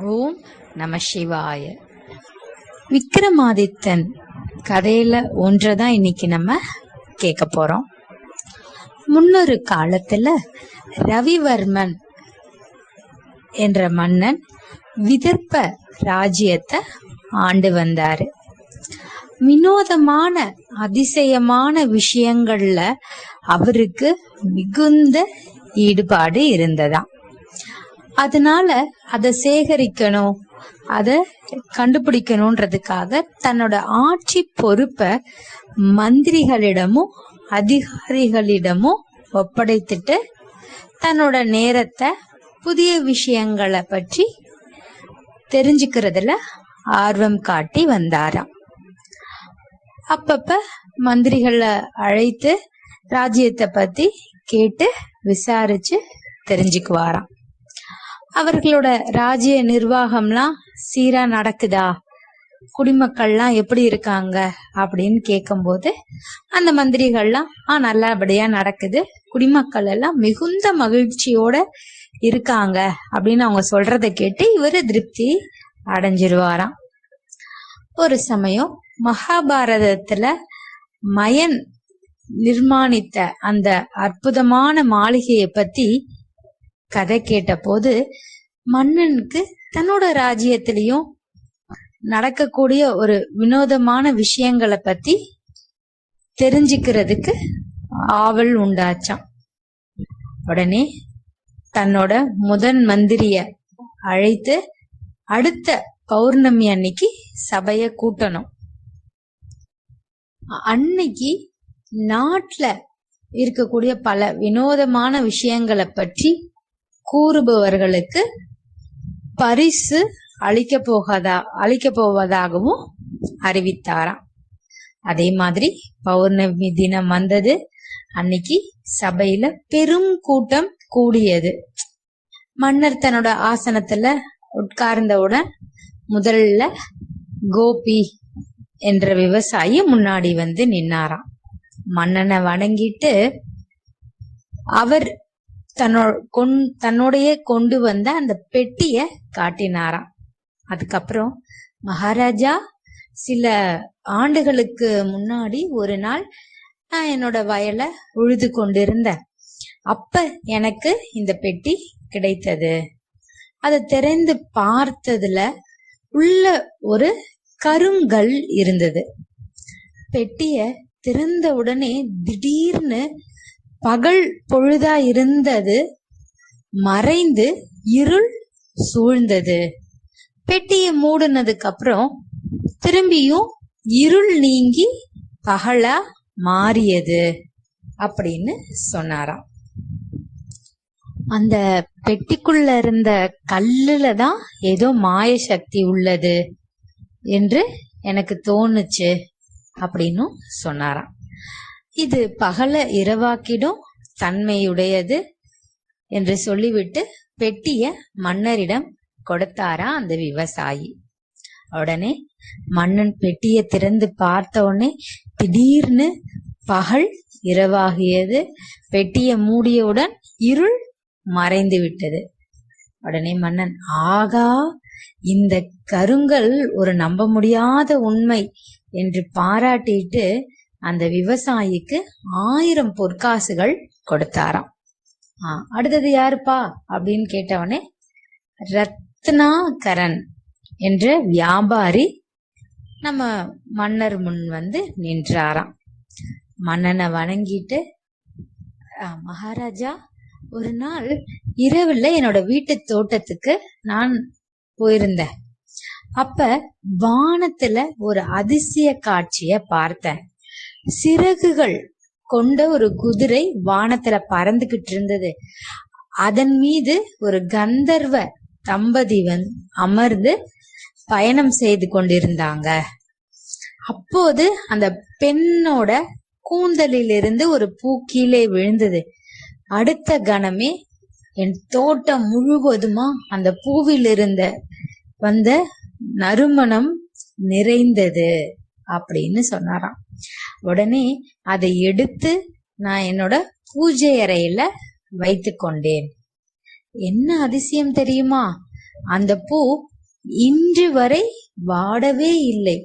ஓம் நம சிவாய. விக்ரமாதித்தன் கதையில ஒன்றைதான் இன்னைக்கு நம்ம கேட்க போறோம். முன்னொரு காலத்துல ரவிவர்மன் என்ற மன்னன் விதர்ப்ப ராஜ்யத்தை ஆண்டு வந்தாரு. வினோதமான அதிசயமான விஷயங்கள்ல அவருக்கு மிகுந்த ஈடுபாடு இருந்ததாம். அதனால அதை சேகரிக்கணும். அதை கண்டுபிடிக்கணுன்றதுக்காக தன்னோட ஆட்சி பொறுப்பை மந்திரிகளிடமும் அதிகாரிகளிடமும் ஒப்படைத்துட்டு தன்னோட நேரத்தை புதிய விஷயங்களை பற்றி தெரிஞ்சுக்கிறதுல ஆர்வம் காட்டி வந்தாராம். அப்பப்ப மந்திரிகளை அழைத்து ராஜ்யத்தை பத்தி கேட்டு விசாரிச்சு தெரிஞ்சுக்குவாராம். அவர்களோட ராஜ்ய நிர்வாகம்லாம் சீரா நடக்குதா? குடிமக்கள்லாம் எப்படி இருக்காங்க? அப்படின்னு கேட்கும்போது அந்த மந்திரிகள்லாம் ஆ நல்லபடியா நடக்குது. குடிமக்கள் எல்லாம் மிகுந்த மகிழ்ச்சியோட இருக்காங்க. அப்படின்னு அவங்க சொல்றத கேட்டு இவரு திருப்தி அடைஞ்சிருவாராம். ஒரு சமயம் மகாபாரதத்துல மயன் நிர்மாணித்த அந்த அற்புதமான மாளிகையை பத்தி கதை கேட்டபோது மன்னனுக்கு தன்னோட ராஜ்யத்திலையும் நடக்கக்கூடிய ஒரு வினோதமான விஷயங்களை பத்தி தெரிஞ்சுக்கிறதுக்கு ஆவல் உண்டாச்சான் உடனே தன்னோட முதன் மந்திரிய அழைத்து அடுத்த பௌர்ணமி அன்னைக்கு சபைய கூட்டணும். அன்னைக்கு நாட்டுல இருக்கக்கூடிய பல வினோதமான விஷயங்களை பற்றி கூறுபவர்களுக்கு பரிசு அளிக்க போகதா அளிக்க போவதாகவும் அறிவித்தாராம் அதே மாதிரி பௌர்ணமி தினம் வந்தது. அன்னைக்கு சபையில பெரும் கூட்டம் கூடியது. மன்னர் தன்னோட ஆசனத்துல உட்கார்ந்தவுடன் முதல்ல கோபி என்ற விவசாயி முன்னாடி வந்து நின்னாராம். மன்னனை வணங்கிட்டு அவர் தன்னோ கொண் தன்னோடைய கொண்டு வந்த அந்த பெட்டிய காட்டினாராம். அதுக்கப்புறம் மகாராஜா சில ஆண்டுகளுக்கு முன்னாடி ஒரு நாள் நான் என்னோட வயலை உழுது கொண்டிருந்தேன். அப்ப எனக்கு இந்த பெட்டி கிடைத்தது. அதை திறந்து பார்த்ததுல உள்ள ஒரு கருங்கல் இருந்தது. பெட்டிய திறந்த உடனே திடீர்னு பகல் பொழுதா இருந்தது மறைந்து இருள் சூழ்ந்தது. பெட்டியை மூடுனதுக்கு அப்புறம் திரும்பியும் இருள் நீங்கி பகலா மாறியது அப்படின்னு சொன்னாராம். அந்த பெட்டிக்குள்ள இருந்த கல்லுல தான் ஏதோ மாய சக்தி உள்ளது என்று எனக்கு தோணுச்சு அப்படின்னு சொன்னாராம். இது பகல இரவாக்கிடும் தன்மையுடையது என்று சொல்லிவிட்டு பெட்டிய மன்னரிடம் கொடுத்தாரா அந்த விவசாயி. உடனே மன்னன் பெட்டிய திறந்து பார்த்த உடனே திடீர்னு பகல் இரவாகியது. பெட்டிய மூடியவுடன் இருள் மறைந்து விட்டது உடனே மன்னன் ஆகா இந்த கருங்கல் ஒரு நம்ப முடியாத உண்மை என்று பாராட்டிட்டு அந்த விவசாயிக்கு ஆயிரம் பொற்காசுகள் கொடுத்தாராம். அடுத்தது யாருப்பா? அப்படின்னு கேட்டவனே ரத்னாகரன் என்ற வியாபாரி நம்ம மன்னர் முன் வந்து நின்றாராம். மன்னனை வணங்கிட்டு மகாராஜா ஒரு நாள் இரவுல என்னோட வீட்டு தோட்டத்துக்கு நான் போயிருந்தேன். அப்ப வானத்துல ஒரு அதிசய காட்சிய பார்த்தேன். சிறகுகள் கொண்ட ஒரு குதிரை வானத்துல பறந்துகிட்டு இருந்தது அதன் மீது ஒரு கந்தர்வ தம்பதி வந் அமர்ந்து பயணம் செய்து கொண்டிருந்தாங்க. அப்போது அந்த பெண்ணோட கூந்தலிலிருந்து ஒரு பூ கீழே விழுந்தது. அடுத்த கணமே என் தோட்டம் முழுவதுமா அந்த பூவிலிருந்த வந்த நறுமணம் நிறைந்தது அப்படின்னு சொன்னாராம். உடனே அதை எடுத்து நான் என்னோட பூஜை அறையில வைத்து கொண்டேன். என்ன அதிசயம் தெரியுமா? அந்த பூ இன்று வரை வாடவே இல்லை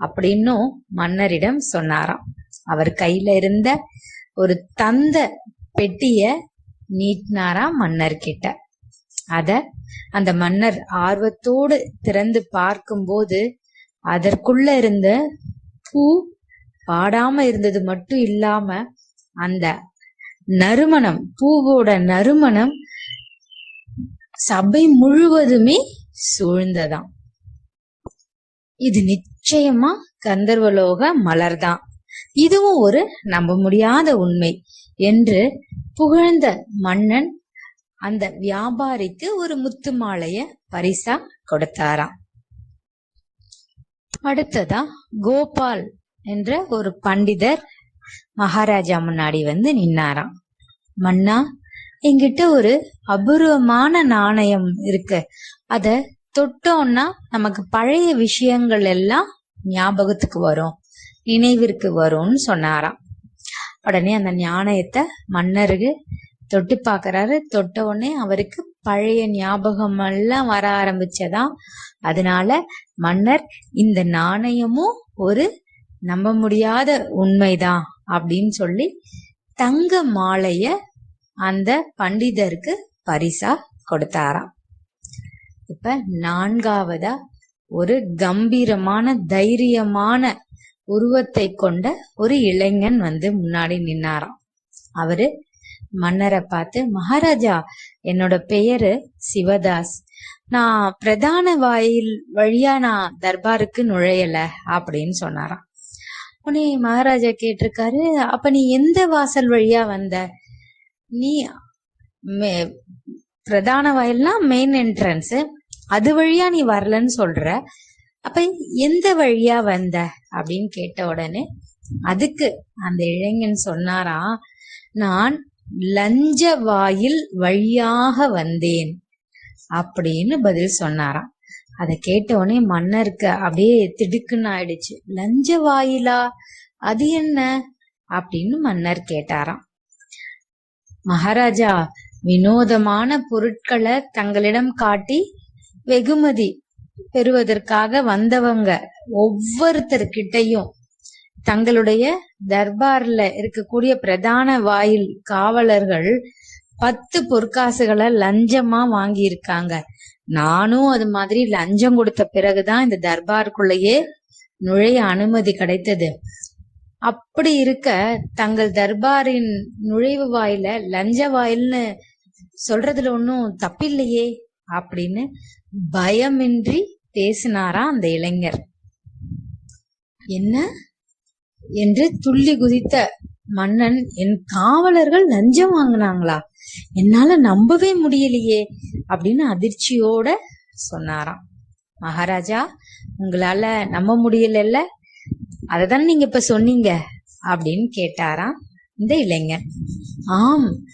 அப்படின்னும் மன்னரிடம் சொன்னாராம். அவர் கையில இருந்த ஒரு தந்த பெட்டிய நீட்டினாராம் மன்னர் கிட்ட அத அந்த மன்னர் ஆர்வத்தோடு திறந்து பார்க்கும்போது அதற்குள்ள இருந்த பூ பாடாம இருந்தது மட்டும் இல்லாம அந்த நறுமணம் பூவோட நறுமணம் சபை முழுவதுமே சூழ்ந்ததாம். இது நிச்சயமா கந்தர்வலோக மலர்தான். இதுவும் ஒரு நம்ப முடியாத உண்மை என்று புகழ்ந்த மன்னன் அந்த வியாபாரிக்கு ஒரு முத்து மாலைய பரிசா கொடுத்தாராம். அடுத்ததா கோபால் என்ற ஒரு பண்டிதர் மகாராஜா முன்னாடி வந்து நின்னாராம். மன்னா என்கிட்ட ஒரு அபூர்வமான நாணயம் இருக்கு. அத தொட்டோம்னா நமக்கு பழைய விஷயங்கள் எல்லாம் ஞாபகத்துக்கு வரும் நினைவிற்கு வரும்னு சொன்னாராம். உடனே அந்த நாணயத்தை மன்னருக்கு தொட்டு பார்க்கறாரு தொட்ட உடனே அவருக்கு பழைய ஞாபகம் எல்லாம் வர ஆரம்பிச்சதாம். அதனால மன்னர் இந்த நாணயமும் ஒரு நம்ப முடியாத உண்மைதான் அப்படின்னு சொல்லி தங்க மாலைய அந்த பண்டிதருக்கு பரிசா கொடுத்தாராம். இப்ப நான்காவதா ஒரு கம்பீரமான தைரியமான உருவத்தை கொண்ட ஒரு இளைஞன் வந்து முன்னாடி நின்னாராம். அவரு மன்னரை பார்த்து மகாராஜா என்னோட பெயரு சிவதாஸ். நான் பிரதான வாயில் வழியா நான் தர்பாருக்கு நுழையல அப்படின்னு சொன்னாராம். உடனே மகாராஜா கேட்டிருக்காரு. அப்ப நீ எந்த வாசல் வழியா வந்த? நீ மே- பிரதான வாயில்னா மெயின் என்ட்ரன்ஸ் அது வழியா நீ வரலன்னு சொல்ற. அப்ப எந்த வழியா வந்த? அப்படின்னு கேட்ட உடனே அதுக்கு அந்த இளைஞன் சொன்னாரா நான் லஞ்ச வாயில் வழியாக வந்தேன் அப்படின்னு பதில் சொன்னாராம். அதை கேட்ட உடனே மன்னருக்கு அப்படியே திடுக்குன்னு ஆயிடுச்சு. லஞ்ச வாயிலா? அது என்ன? அப்படின்னு மன்னர் கேட்டாராம். மகாராஜா வினோதமான பொருட்களை தங்களிடம் காட்டி வெகுமதி பெறுவதற்காக வந்தவங்க ஒவ்வொருத்தர்கிட்டையும் தங்களுடைய தர்பார்ல இருக்கக்கூடிய பிரதான வாயில் காவலர்கள் பத்து பொற்காசுகளை லஞ்சமா வாங்கியிருக்காங்க. நானும் அது மாதிரி லஞ்சம் கொடுத்த பிறகுதான் இந்த தர்பாருக்குள்ளேயே நுழைய அனுமதி கிடைத்தது. அப்படி இருக்க தங்கள் தர்பாரின் நுழைவு வாயில லஞ்ச வாயில்னு சொல்றதுல ஒன்னும் தப்பில்லையே அப்படின்னு பயமின்றி பேசினாரா அந்த இளைஞர். என்ன? என்று துள்ளி குதித்த மன்னன் என் காவலர்கள் லஞ்சம் வாங்கினாங்களா? என்னால நம்பவே முடியலையே அப்படின்னு அதிர்ச்சியோட சொன்னாராம். மகாராஜா உங்களால நம்ப முடியலல்ல. அததான் நீங்க இப்ப சொன்னீங்க அப்படின்னு கேட்டாராம் இந்த இளைஞன். ஆம்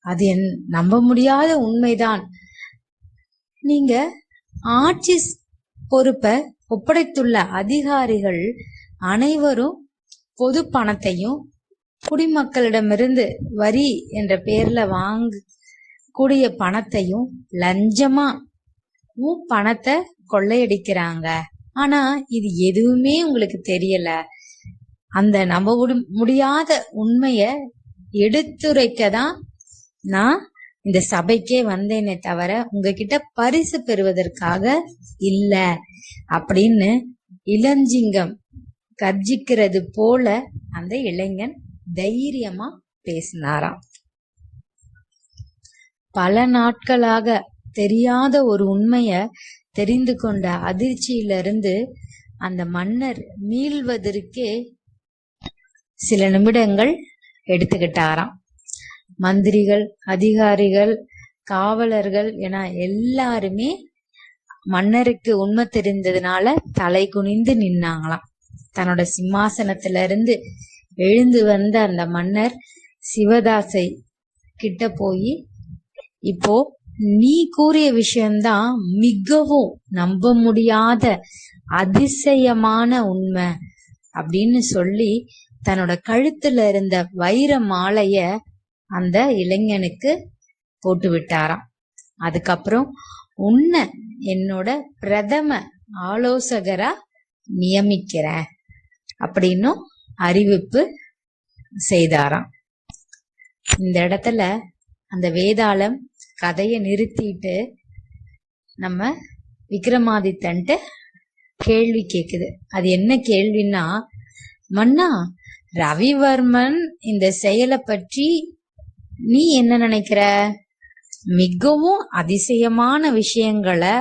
அது என் நம்ப முடியாத உண்மைதான். நீங்க ஆட்சி பொறுப்பை ஒப்படைத்துள்ள அதிகாரிகள் அனைவரும் பொது பணத்தையும் குடிமக்களிடமிருந்து வரி என்ற பெயர்ல வாங்க கூடிய பணத்தையும் லஞ்சமா பணத்தை கொள்ளையடிக்கிறாங்க. ஆனா இது எதுவுமே உங்களுக்கு தெரியல. அந்த நம்ப முடியாத உண்மைய எடுத்துரைக்க தான் நான் இந்த சபைக்கே வந்தேனே தவிர உங்ககிட்ட பரிசு பெறுவதற்காக இல்ல அப்படின்னு இளஞ்சிங்கம் கர்ஜிக்கிறது போல அந்த இளைஞன் தைரியமா பேசினாராம். பல நாட்களாக தெரியாத ஒரு உண்மைய தெரிந்து கொண்ட அதிர்ச்சியிலிருந்து அந்த மன்னர் மீள்வதற்கே சில நிமிடங்கள் எடுத்துக்கிட்டாராம். மந்திரிகள் அதிகாரிகள் காவலர்கள் என எல்லாருமே மன்னருக்கு உண்மை தெரிந்ததுனால தலை குனிந்து நின்னாங்களாம். தன்னோட சிம்மாசனத்துல இருந்து எழுந்து வந்த அந்த மன்னர் சிவதாசை கிட்ட போய் இப்போ நீ கூறிய விஷயம்தான் மிகவும் நம்ப முடியாத அதிசயமான உண்மை அப்படின்னு சொல்லி தன்னோட கழுத்துல இருந்த வைர மாலைய அந்த இளைஞனுக்கு போட்டு விட்டாராம். அதுக்கப்புறம் உன்னை என்னோட பிரதம ஆலோசகரா நியமிக்கிறேன் அப்படின்னும் அறிவிப்பு செய்தாராம். இந்த இடத்துல அந்த வேதாளம் கதையை நிறுத்திட்டு நம்ம விக்ரமாதித்தன்ட்டு கேள்வி கேக்குது. அது என்ன கேள்வின்னா மன்னா ரவிவர்மன் இந்த செயலை பற்றி நீ என்ன நினைக்கிற? மிகவும் அதிசயமான விஷயங்களை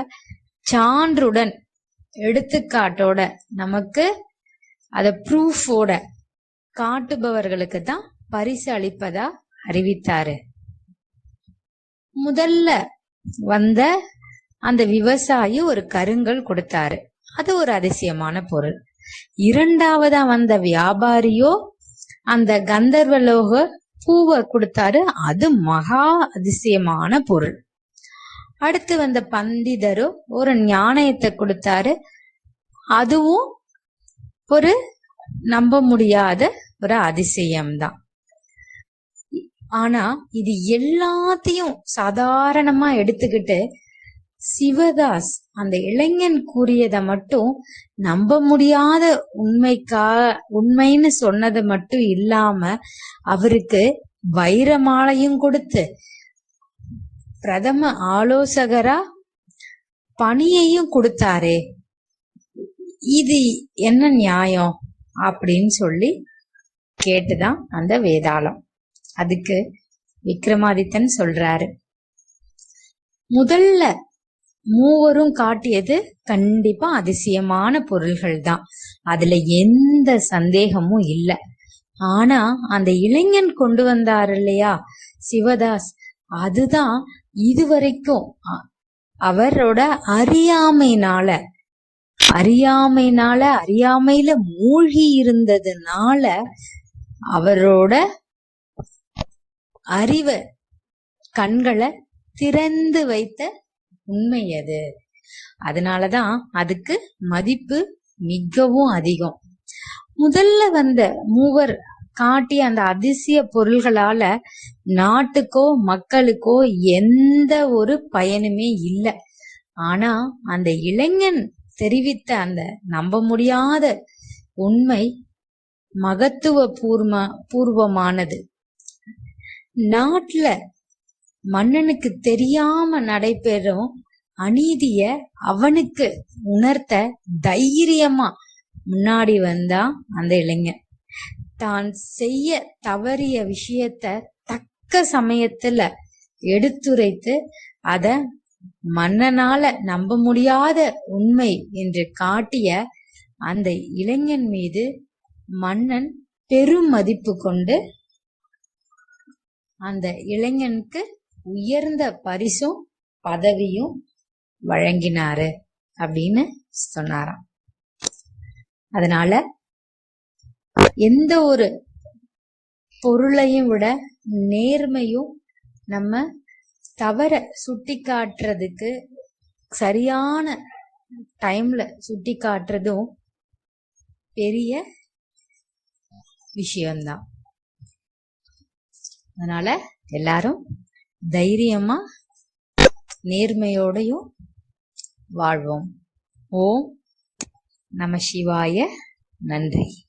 சான்றுடன் எடுத்துக்காட்டோட நமக்கு அதை ப்ரூஃபோட காட்டுபவர்களுக்கு தான் பரிசு அளிப்பதா அறிவித்தாரு. முதல்ல வந்த அந்த விவசாயி ஒரு கருங்கல் கொடுத்தாரு. அது ஒரு அதிசயமான பொருள். இரண்டாவதா வந்த வியாபாரியோ அந்த கந்தர்வலோக பூவை கொடுத்தாரு. அது மகா அதிசயமான பொருள். அடுத்து வந்த பண்டிதரோ ஒரு ஞானயத்தை கொடுத்தாரு. அதுவும் ஒரு நம்ப முடியாத ஒரு அதிசயம்தான். ஆனா இது எல்லாத்தையும் சாதாரணமா எடுத்துக்கிட்டு சிவதாஸ் அந்த இளைஞன் கூறியதை மட்டும் நம்ப முடியாத உண்மைக்கா உண்மைன்னு சொன்னது மட்டும் இல்லாம அவருக்கு வைரமாலையும் கொடுத்து பிரதம ஆலோசகரா பணியையும் கொடுத்தாரே. இது என்ன நியாயம்? அப்படின்னு சொல்லி கேட்டுதான் அந்த வேதாளம். அதுக்கு விக்ரமாதித்தன் சொல்றாரு. முதல்ல மூவரும் காட்டியது கண்டிப்பா அதிசயமான பொருள்கள் தான் அதுல எந்த சந்தேகமும் இல்ல. ஆனா அந்த இளைஞன் கொண்டு வந்தார் இல்லையா சிவதாஸ் அதுதான் இதுவரைக்கும் அவரோட அறியாமைனால அறியாமைனால அறியாமையில மூழ்கி இருந்ததுனால அவரோட அறிவை கண்களை திறந்து வைத்த உண்மை அது. அதனாலதான் அதுக்கு மதிப்பு மிகவும் அதிகம். முதல்ல வந்த மூவர் காட்டிய அந்த அதிசய பொருள்களால நாட்டுக்கோ மக்களுக்கோ எந்த ஒரு பயனுமே இல்லை. ஆனா அந்த இளைஞன் தெரிவித்த அந்த நம்ப முடியாத உண்மை மகத்துவ பூர்வ பூர்வமானது. நாட்டுல மன்னனுக்கு தெரியாம நடைபெறும் அநீதிய அவனுக்கு உணர்த்த தைரியமா முன்னாடி வந்தா அந்த இளைஞன். தான் செய்ய தவறிய விஷயத்த தக்க சமயத்துல எடுத்துரைத்து அத மன்னனால நம்ப முடியாத உண்மை என்று காட்டிய அந்த இளைஞன் மீது மன்னன் பெரும் மதிப்பு கொண்டு அந்த இளைஞனுக்கு உயர்ந்த பரிசும் பதவியும் வழங்கினாரு அப்படின்னு சொன்னாராம். அதனால எந்த ஒரு பொருளையும் விட நேர்மையும் நம்ம தவறை சுட்டி காட்டுறதுக்கு சரியான டைம்ல சுட்டி காட்டுறதும் பெரிய விஷயம்தான். அதனால எல்லாரும் தைரியமா நேர்மையோடையும் வாழ்வோம். ஓம் நம சிவாய. நன்றி.